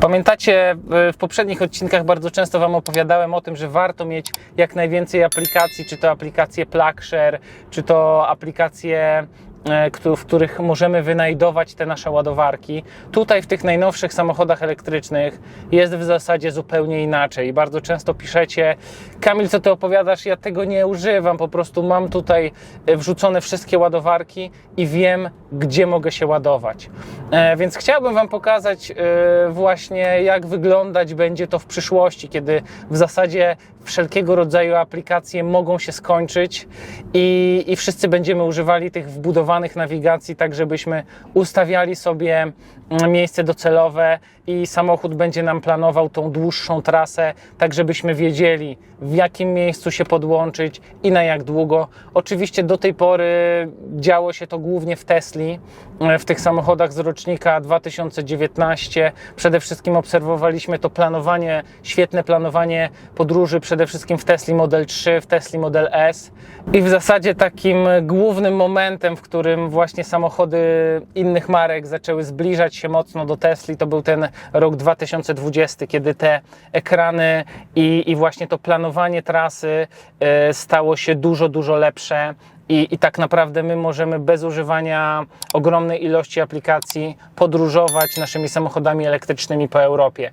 Pamiętacie, y, w poprzednich odcinkach bardzo często Wam opowiadałem o tym, że warto mieć jak najwięcej aplikacji, czy to aplikacje PlugShare, czy to aplikacje e, w których możemy wynajdować te nasze ładowarki. Tutaj w tych najnowszych samochodach elektrycznych jest w zasadzie zupełnie inaczej. Bardzo często piszecie, Kamil, co ty opowiadasz? Ja tego nie używam, po prostu mam tutaj e, wrzucone wszystkie ładowarki i wiem, gdzie mogę się ładować. E, Więc chciałbym Wam pokazać e, właśnie, jak wyglądać będzie to w przyszłości, kiedy w zasadzie wszelkiego rodzaju aplikacje mogą się skończyć i, i wszyscy będziemy używali tych wbudowanych nawigacji, tak żebyśmy ustawiali sobie mm, miejsce docelowe i samochód będzie nam planował tą dłuższą trasę, tak żebyśmy wiedzieli w jakim miejscu się podłączyć i na jak długo. Oczywiście do tej pory działo się to głównie w Tesli, e, w tych samochodach z rocznika 2019. Przede wszystkim obserwowaliśmy to planowanie, świetne planowanie podróży, przede wszystkim w Tesli Model 3, w Tesli Model S. I w zasadzie takim głównym momentem, w którym właśnie samochody innych marek zaczęły zbliżać się mocno do Tesli, to był ten rok 2020, kiedy te ekrany i, i właśnie to planowanie trasy e, stało się dużo, dużo lepsze. I, I tak naprawdę my możemy bez używania ogromnej ilości aplikacji podróżować naszymi samochodami elektrycznymi po Europie.